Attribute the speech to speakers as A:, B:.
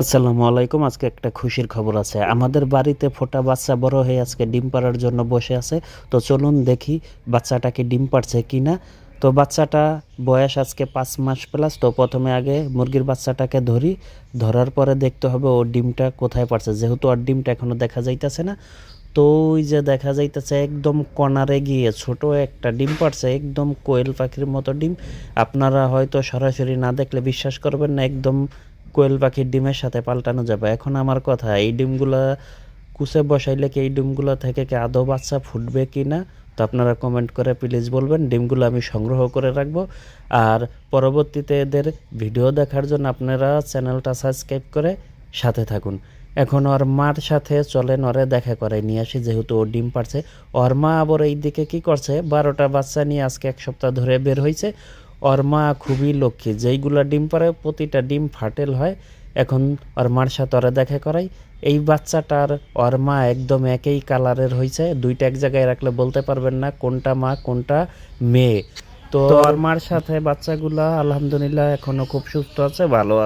A: আসসালামু আলাইকুম। আজকে একটা খুশির খবর আছে। আমাদের বাড়িতে ফোটা বাচ্চা বড় হয়ে আজকে ডিম পাড়ার জন্য বসে আছে। তো চলুন দেখি বাচ্চাটাকে ডিম পাড়ছে কি না তো বাচ্চাটা বয়স আজকে পাঁচ মাস প্লাস তো প্রথমে আগে মুরগির বাচ্চাটাকে ধরি। ধরার পরে দেখতে হবে ও ডিমটা কোথায় পারছে যেহেতু আর ডিমটা এখনও দেখা যাইতেছে না। তো ওই যে দেখা যাইতেছে একদম কনারে গিয়ে ছোট একটা ডিম পারছে একদম কোয়েল পাখির মতো ডিম। আপনারা হয়তো সরাসরি না দেখলে বিশ্বাস করবেন না। একদম কোয়েল পাখির ডিমের সাথে পাল্টানো যাবে। এখন আমার কথা, এই ডিমগুলা কুচে বসাইলে কি এই ডিমগুলো থেকে কি আদৌ বাচ্চা ফুটবে কি না? তো আপনারা কমেন্ট করে প্লিজ বলবেন, ডিমগুলো আমি সংগ্রহ করে রাখব। আর পরবর্তীতে এদের ভিডিও দেখার জন্য আপনারা চ্যানেলটা সাবস্ক্রাইব করে সাথে থাকুন। এখন ওর মার সাথে চলেন, ওরে দেখা করে নিয়ে আসি, যেহেতু ও ডিম পারছে। ওর মা আবার এই দিকে কি করছে? বারোটা বাচ্চা নিয়ে আজকে এক সপ্তাহ ধরে বের হয়েছে ওর মা খুবই লক্ষ্মী। যেইগুলা ডিম পারে প্রতিটা ডিম ফাটেল হয়। এখন ওর মার সাথে ওরা দেখা করাই। এই বাচ্চাটার ওর মা একদম একই কালারের হয়েছে দুইটা এক জায়গায় রাখলে বলতে পারবেন না কোনটা মা কোনটা মেয়ে। তো ওর মার সাথে বাচ্চাগুলা আলহামদুলিল্লাহ এখনও খুব সুস্থ আছে ভালো আছে